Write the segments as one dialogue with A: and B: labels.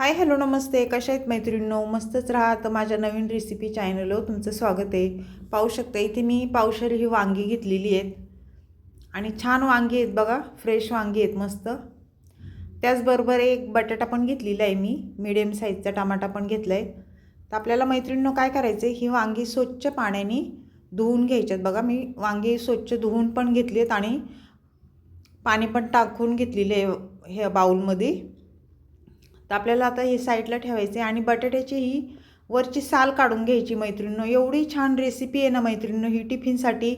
A: Hi hello नमस्ते. कशा आहेत मैत्रिणींनो? मस्तच राहा. तर माझ्या नवीन रेसिपी चॅनलवर तुमचं स्वागत आहे. पाहू शकता इथे मी पावशर ही वांगी घेतलेली आहेत. आणि छान वांगी आहेत बघा. फ्रेश वांगी आहेत मस्त. त्याचबरोबर एक बटाटा पण घेतलेला आहे मी. मिडियम साईजचा टमाटा पण घेतला आहे तर आपल्याला मैत्रिणींनो काय करायचं आहे ही वांगी स्वच्छ पाण्याने धुवून घ्यायच्यात बघा मी वांगी स्वच्छ धुवून पण घेतली आहेत आणि पाणी पण टाकून घेतलेले आहे ह्या बाऊलमध्ये तर आपल्याला आता हे साईडला ठेवायचे आणि बटाट्याची ही वरची साल काढून घ्यायची मैत्रिणीनं. एवढी छान रेसिपी आहे ना मैत्रिणीनं ही टिफिनसाठी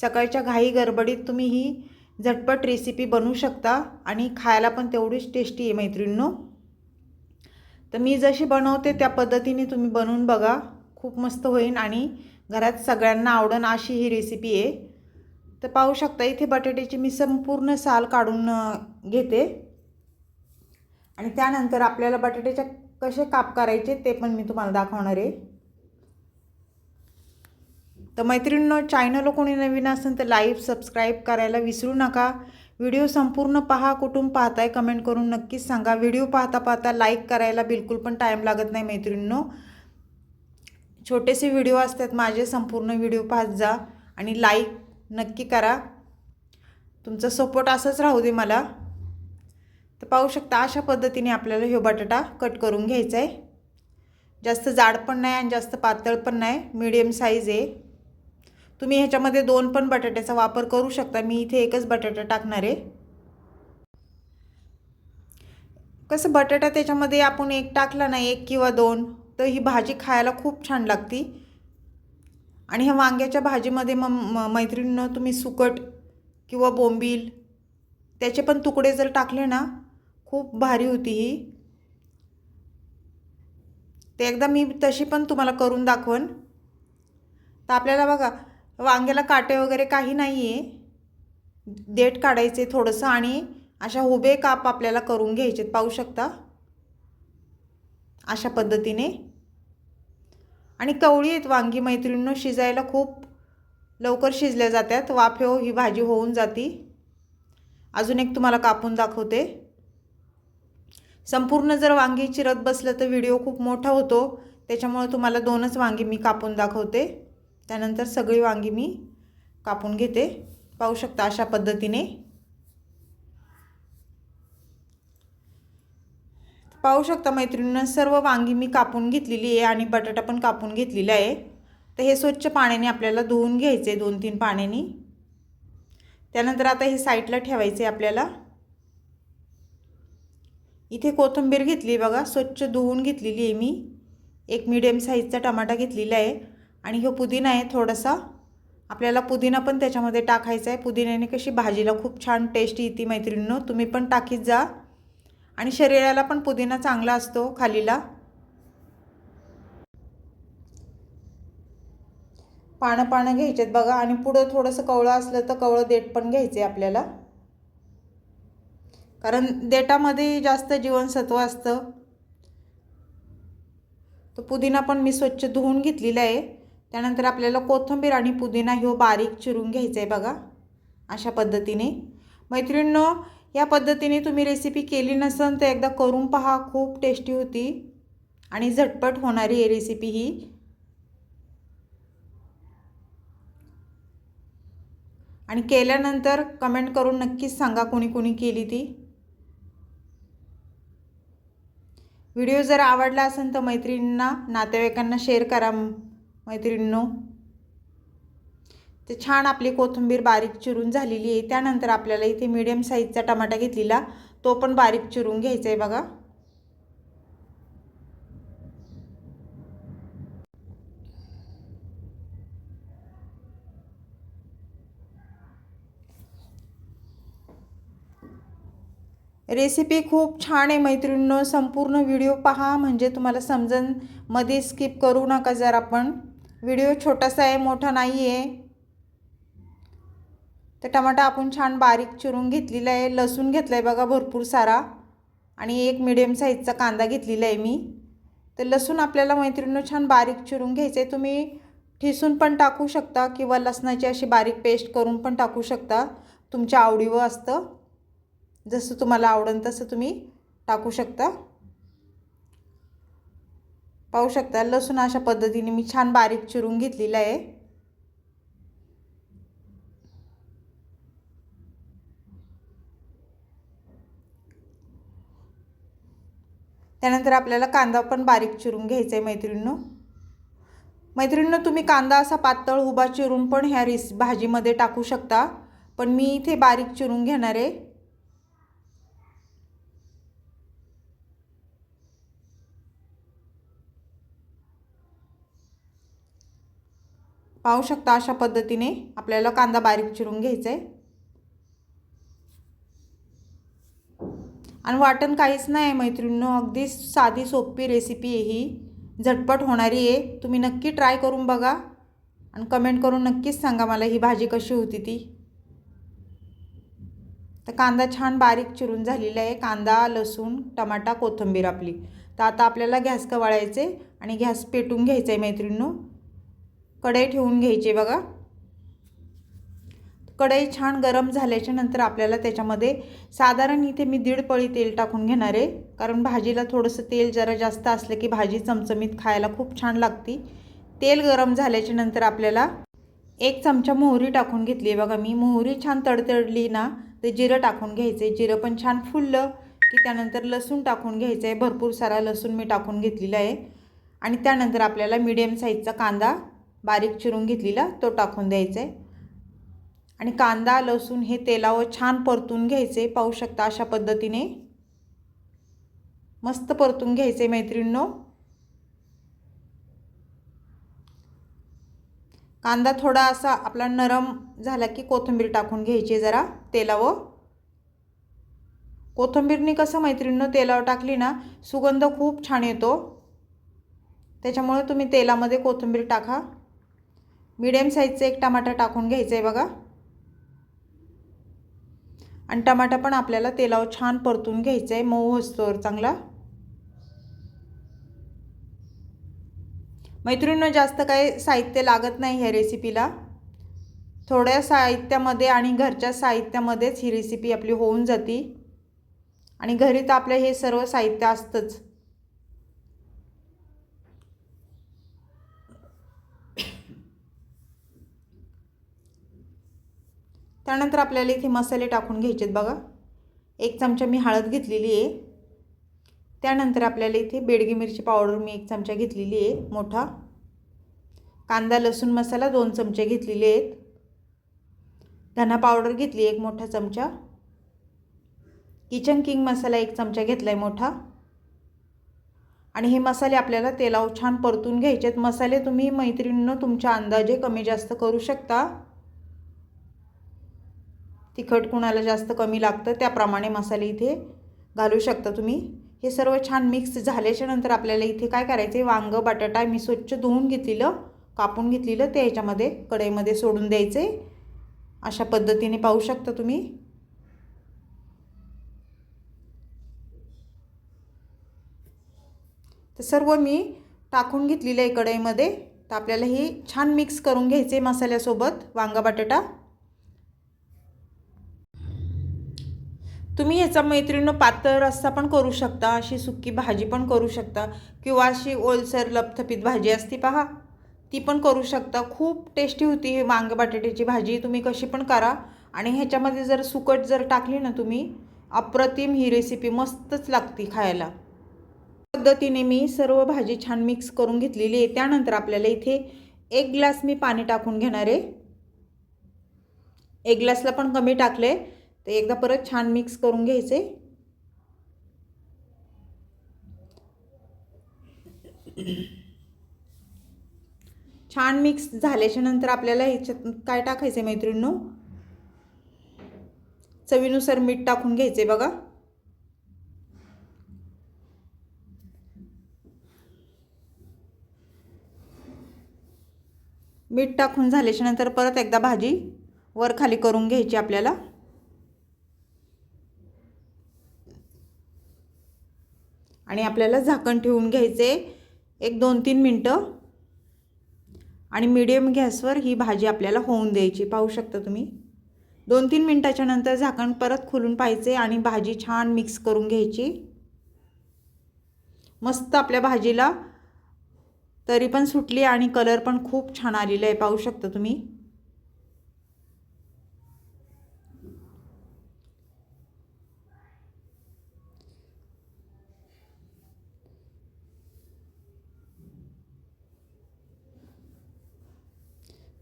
A: सकाळच्या घाई गडबडीत तुम्ही ही झटपट रेसिपी बनवू शकता आणि खायला पण तेवढीच टेस्टी आहे मैत्रिणींनो. तर मी जशी बनवते त्या पद्धतीने तुम्ही बनवून बघा. खूप मस्त होईल आणि घरात सगळ्यांना आवडन अशी ही रेसिपी आहे. तर पाहू शकता इथे बटाट्याची मी संपूर्ण साल काढून घेते. आणि त्यानंतर आपल्याला बटाट्याच्या कसे काप करायचे ते पण मी तुम्हाला दाखवणार आहे. तर मैत्रिणींनो चॅनल कोणी नवीन असेल तर लाईव्ह सबस्क्राईब करायला विसरू नका. व्हिडिओ संपूर्ण पहा कुठून पाहताय कमेंट करून नक्कीच सांगा. व्हिडिओ पाहता पाहता लाईक करायला बिलकुल पण टाईम लागत नाही मैत्रिणींनो. छोटेसे व्हिडिओ असतात माझे संपूर्ण व्हिडिओ पाहत जा आणि लाईक नक्की करा. तुमचा सपोर्ट असंच राहू दे मला. तर पाहू शकता अशा पद्धतीने आपल्याला हे बटाटा कट करून घ्यायचा आहे. जास्त जाड पण नाही आणि जास्त पातळ पण नाही. मीडियम साईज आहे. तुम्ही ह्याच्यामध्ये दोन पण बटाट्याचा वापर करू शकता. मी इथे एकच बटाटा टाकणार आहे. कसं बटाटा त्याच्यामध्ये आपण एक टाकला ना एक किंवा दोन तर ही भाजी खायला खूप छान लागती. आणि ह्या वांग्याच्या भाजीमध्ये मग म मैत्रिणीनं तुम्ही सुकट किंवा बोंबील त्याचे पण तुकडे जर टाकले ना खूप भारी होती ही. ते एकदा मी तशी पण तुम्हाला करून दाखवन. तर आपल्याला बघा वांग्याला काटे वगैरे काही नाही आहे देठ काढायचे थोडंसं आणि अशा उभे काप आपल्याला करून घ्यायचे पाहू शकता? अशा पद्धतीने. आणि कवळी आहेत वांगी. मैत्रिणीनं शिजायला खूप लवकर शिजल्या जातात. वाफेव हो, ही भाजी होऊन जाती. अजून एक तुम्हाला कापून दाखवते. संपूर्ण जर वांगी चिरत बसलं तर व्हिडिओ खूप मोठा होतो. त्याच्यामुळे तुम्हाला दोनच वांगी मी कापून दाखवते. त्यानंतर सगळी वांगी मी कापून घेते. पाहू शकता अशा पद्धतीने. पाहू शकता मैत्रिणीनं सर्व वांगी मी कापून घेतलेली आहे आणि बटाटा पण कापून घेतलेला आहे. तर हे स्वच्छ पाण्याने आपल्याला धुवून घ्यायचे दोन तीन पाण्याने. त्यानंतर आता हे साईडला ठेवायचे आपल्याला. इथे कोथिंबीर घेतली बघा स्वच्छ धुवून घेतलेली आहे मी. एक मिडियम साईजचा टमाटा घेतलेला आहे. आणि हो पुदिना आहे थोडासा. आपल्याला पुदिना पण त्याच्यामध्ये टाकायचा आहे. पुदिन्याने कशी भाजीला खूप छान टेस्ट येते मैत्रिणीनं. तुम्ही पण टाकीत जा. आणि शरीराला पण पुदिना चांगला असतो खालीला. पानं पानं घ्यायचे आहेत बघा. आणि पुढं थोडंसं कवळं असलं तर कवळं देठ पण घ्यायचं आहे आपल्याला. कारण देटामध्ये जास्त जीवनसत्व असतं. तो पुदिना पण मी स्वच्छ धुवून घेतलेला आहे. त्यानंतर आपल्याला कोथिंबीर आणि पुदिना ह्यो बारीक चिरून घ्यायचा आहे बघा. अशा पद्धतीने. मैत्रिणींनो या पद्धतीने तुम्ही रेसिपी केली नसेल तर एकदा करून पहा. खूप टेस्टी होती आणि झटपट होणारी आहे रेसिपी ही. आणि केल्यानंतर कमेंट करून नक्कीच सांगा कोणी कोणी केली ती. व्हिडिओ जर आवडला असेल तर मैत्रिणींना नातेवाईकांना शेअर करा मैत्रिणींनो. ते छान आपली कोथिंबीर बारीक चिरून झालेली आहे. त्यानंतर आपल्याला इथे मीडियम साईजचा टमाटा घेतलेला तो पण बारीक चिरून घ्यायचा आहे बघा. रेसिपी खूप छान आहे मैत्रिणींनो. संपूर्ण व्हिडिओ पहा. म्हणजे तुम्हाला समजन. मध्ये स्किप करू नका जर आपण. व्हिडिओ छोटासा आहे मोठा नाही आहे तर टमाटा आपण छान बारीक चिरून घेतलेला आहे. लसूण घेतला आहे बघा भरपूर सारा. आणि एक मिडियम साईजचा कांदा घेतलेला आहे मी. तर लसूण आपल्याला मैत्रिणींनो छान बारीक चिरून घ्यायचं आहे तुम्ही ठिसून पण टाकू शकता किंवा लसणाची अशी बारीक पेस्ट करून पण टाकू शकता. तुमच्या आवडीवर असतं. जसं तुम्हाला आवडेल तसं तुम्ही टाकू शकता. पाहू शकता लसूण अशा पद्धतीने मी छान बारीक चिरून घेतलेला आहे. त्यानंतर आपल्याला कांदा पण बारीक चिरून घ्यायचा आहे मैत्रिणींनो. मैत्रिणींनो तुम्ही कांदा असा पातळ उभा चिरून पण ह्या रिस भाजीमध्ये टाकू शकता. पण मी इथे बारीक चिरून घेणार आहे. पाहू शकता अशा पद्धतीने आपल्याला कांदा बारीक चिरून घ्यायचा. आहे आणि वाटण काहीच नाही मैत्रिणींनो. अगदी साधी सोपी रेसिपी आहे ही. झटपट होणारी आहे. तुम्ही नक्की ट्राय करून बघा. आणि कमेंट करून नक्कीच सांगा मला ही भाजी कशी होती ती. तर कांदा छान बारीक चिरून झालेला आहे. कांदा लसूण टमाटा कोथिंबीर आपली. तर आता आपल्याला गॅस कवाळायचे आणि गॅस पेटून घ्यायचा आहे मैत्रिणींनो. कढई ठेवून घ्यायची बघा. कढई छान गरम झाल्याच्यानंतर आपल्याला त्याच्यामध्ये साधारण इथे मी दीड पळी तेल टाकून घेणार आहे. कारण भाजीला थोडंसं तेल जरा जास्त असलं की भाजी चमचमीत खायला खूप छान लागती. तेल गरम झाल्याच्यानंतर आपल्याला एक चमचा मोहरी टाकून घेतली आहे बघा मी. मोहरी छान तडतडली ना ते जिरं टाकून घ्यायचं आहे. जिरं पण छान फुललं की त्यानंतर लसूण टाकून घ्यायचं आहे. भरपूर सारा लसूण मी टाकून घेतलेला आहे. आणि त्यानंतर आपल्याला मीडियम साईजचा कांदा बारीक चिरून घेतलेला तो टाकून द्यायचा. आहे आणि कांदा लसूण हे तेलावर छान परतून घ्यायचे. पाहू शकता अशा पद्धतीने. मस्त परतून घ्यायचे मैत्रिणींनो. कांदा थोडा असा आपला नरम झाला की कोथिंबीर टाकून घ्यायची जरा तेलावर. कोथिंबीरनी कसं मैत्रिणीनं तेलावर टाकली ना सुगंध खूप छान येतो. त्याच्यामुळे तुम्ही तेलामध्ये कोथिंबीर टाका. मीडियम साईजचं एक टमाटा टाकून घ्यायचं आहे बघा. आणि टमाटा पण आपल्याला तेलावर छान परतून घ्यायचं आहे मऊ असतोवर चांगला. मैत्रिणीनं जास्त काही साहित्य लागत नाही ह्या रेसिपीला थोड्या साहित्यामध्ये आणि घरच्या साहित्यामध्येच ही रेसिपी आपली होऊन जाते. आणि घरी तर आपलं हे सर्व साहित्य असतंच. त्यानंतर आपल्याला इथे मसाले टाकून घ्यायचे आहेत बघा. एक चमचा मी हळद घेतलेली आहे. त्यानंतर आपल्याला इथे बेडगी मिरची पावडर मी एक चमचा घेतलेली आहे मोठा. कांदा लसूण मसाला दोन चमचे घेतलेले आहेत. धना पावडर घेतली एक मोठा चमचा. किचन किंग मसाला एक चमचा घेतला आहे मोठा. आणि हे मसाले आपल्याला तेलावर छान परतून घ्यायचे आहेत मसाले तुम्ही मैत्रिणीनं तुमच्या अंदाजे कमी जास्त करू शकता. तिखट कुणाला जास्त कमी लागतं त्याप्रमाणे मसाले इथे घालू शकता तुम्ही. हे सर्व छान मिक्स झाल्याच्यानंतर आपल्याला इथे काय करायचं आहे वांगं बटाटा मी स्वच्छ धुवून घेतलेलं कापून घेतलेलं ते ह्याच्यामध्ये कढईमध्ये सोडून द्यायचं आहे अशा पद्धतीने पाहू शकता तुम्ही. तर सर्व मी टाकून घेतलेलं आहे कढईमध्ये. तर आपल्याला हे छान मिक्स करून घ्यायचे मसाल्यासोबत. वांगा बटाटा तुम्ही ह्याचा मैत्रिणीनं पातळ रस्सा पण करू शकता अशी सुक्की भाजी पण करू शकता किंवा अशी ओलसर लपथपीत भाजी असती पहा. ती पण करू शकता. खूप टेस्टी होती ही वांग बटाट्याची भाजी. तुम्ही कशी पण करा. आणि ह्याच्यामध्ये जर सुकट जर टाकली ना तुम्ही अप्रतिम ही रेसिपी मस्तच लागते खायला. पद्धतीने मी सर्व भाजी छान मिक्स करून घेतलेली आहे. त्यानंतर आपल्याला इथे एक ग्लास मी पाणी टाकून घेणार आहे. एक ग्लासला पण कमी टाकले ते एकदा परत छान मिक्स करून घ्यायचे. छान मिक्स झाल्याच्यानंतर आपल्याला ह्याच्यात काय टाकायचं आहे मैत्रिणींनो? चवीनुसार मीठ टाकून घ्यायचे बघा. मीठ टाकून झाल्याच्यानंतर परत एकदा भाजी वर खाली करून घ्यायची आपल्याला. आणि आपल्याला झाकण ठेवून घ्यायचे एक दोन तीन मिनटं. आणि मीडियम गॅसवर ही भाजी आपल्याला होऊन द्यायची. पाहू शकता तुम्ही? दोन तीन मिनटाच्या नंतर झाकण परत खोलून पाहायचे आणि भाजी छान मिक्स करून घ्यायची. मस्त आपल्या भाजीला तरी पण सुटली आणि कलर पण खूप छान आलेला आहे. पाहू शकता तुम्ही?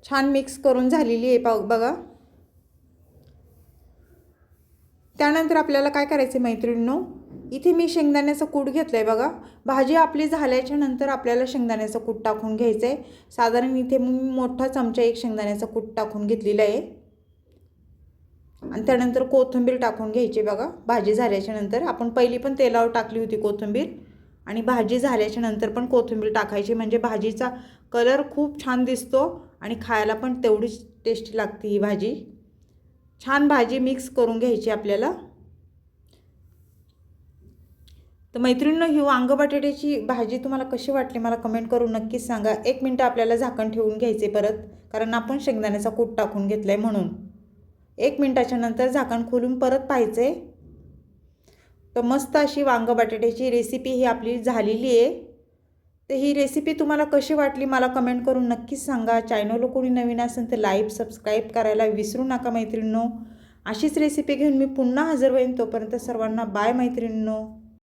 A: छान मिक्स करून झालेली आहे पाव बघा. त्यानंतर आपल्याला काय करायचं आहे मैत्रिणींनो? इथे मी शेंगदाण्याचं कूट घेतलं आहे बघा. भाजी आपली झाल्याच्यानंतर आपल्याला शेंगदाण्याचं कूट टाकून घ्यायचं आहे साधारण इथे मी मोठा चमचा एक शेंगदाण्याचा कूट टाकून घेतलेला आहे. आणि त्यानंतर कोथिंबीर टाकून घ्यायची बघा. भाजी झाल्याच्यानंतर आपण पहिली पण तेलावर टाकली होती कोथिंबीर. आणि भाजी झाल्याच्यानंतर पण कोथिंबीर टाकायची. म्हणजे भाजीचा कलर खूप छान दिसतो. आणि खायला पण तेवढीच टेस्टी लागते ही भाजी. छान भाजी मिक्स करून घ्यायची आपल्याला. तर मैत्रिणीनं ही वांग बटाट्याची भाजी तुम्हाला कशी वाटली मला कमेंट करून नक्कीच सांगा. एक मिनटं आपल्याला झाकण ठेवून घ्यायचे परत कारण आपण शेंगदाण्याचा कूट टाकून घेतला आहे म्हणून. एक मिनटाच्या नंतर झाकण खोलून परत पाहायचं आहे तर मस्त अशी वांग बटाट्याची रेसिपी ही आपली झालेली आहे. तर ही रेसिपी तुम्हाला कशी वाटली मला कमेंट करून नक्कीच सांगा. चॅनल कोणी नवीन असेल तर लाईक सबस्क्राईब करायला विसरू नका मैत्रिणींनो. अशीच रेसिपी घेऊन मी पुन्हा हजर होईन. तोपर्यंत सर्वांना बाय मैत्रिणींनो.